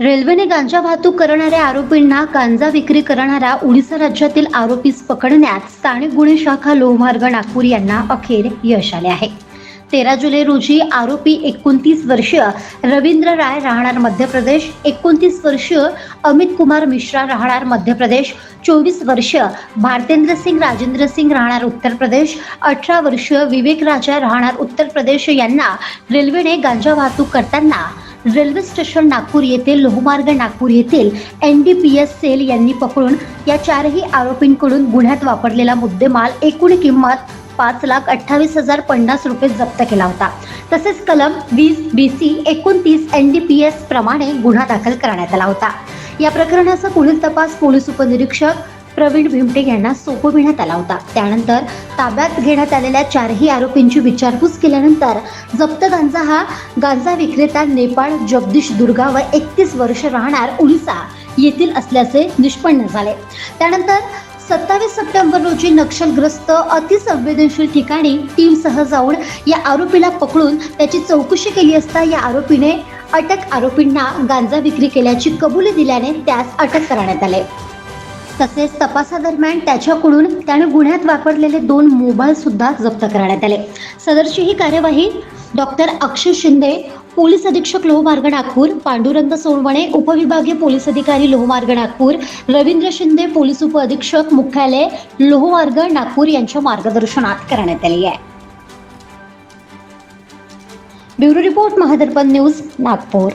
रेल्वेने गांजा वाहतूक करणाऱ्या आरोपींना गांजा विक्री करणारा ओडिसा राज्यातील आरोपीस पकडण्यात स्थानिक गुन्हे शाखा लोहमार्ग नागपूर यांना अखेर यश आले आहे. तेरा जुलै रोजी आरोपी एकोणतीस वर्षीय रवींद्र राय राहणार मध्य प्रदेश एकोणतीस वर्षीय अमित कुमार मिश्रा राहणार मध्य प्रदेश चोवीस वर्षीय भारतेंद्र सिंग राजेंद्र सिंग राहणार उत्तर प्रदेश अठरा वर्षीय विवेक राजा राहणार उत्तर प्रदेश यांना रेल्वेने गांजा वाहतूक करताना रेल्वे स्टेशन नागपूर येथे लोहमार्ग नागपूर येथील N D P S cell यांनी पकडून या चारही आरोपींकडून गुन्ह्यात वापरलेला मुद्देमाल एकूण किंमत पाच लाख अठ्ठावीस हजार पन्नास रुपये जप्त केला होता. तसेच कलम वीस बी सी एकोणतीस एन डी पी एस प्रमाणे गुन्हा दाखल करण्यात आला होता. या प्रकरणाचा पुढील तपास पोलीस उपनिरीक्षक प्रवीण भिमटे यांना सोपविण्यात आला होता. त्यानंतर ताब्यात घेण्यात आलेल्या चारही आरोपींची विचारपूस केल्यानंतर जप्त गांजा हा गांजा विक्रेता नेपाळ जगदीश दुर्गा व एकतीस वर्ष राहणार उडीसा येथील असल्याचे निष्पन्न झाले. त्यानंतर सत्तावीस सप्टेंबर रोजी नक्षलग्रस्त अतिसंवेदनशील ठिकाणी टीमसह जाऊन या आरोपीला पकडून त्याची चौकशी केली असता या आरोपीने अटक आरोपींना गांजा विक्री केल्याची कबुली दिल्याने त्यास अटक करण्यात आले. तसेच तपासादरम्यान त्याच्याकडून त्याने गुन्ह्यात वापरलेले दोन मोबाईल सुद्धा जप्त करण्यात आले. सदरची ही कार्यवाही डॉक्टर अक्षय शिंदे पोलीस अधीक्षक लोहमार्ग नागपूर पांडुरंग सोनवणे उपविभागीय पोलीस अधिकारी लोहमार्ग नागपूर रवींद्र शिंदे पोलीस उपअधीक्षक मुख्यालय लोहमार्ग नागपूर यांच्या मार्गदर्शनात करण्यात आली आहे. Bureau report Mahadarpan news Nagpur.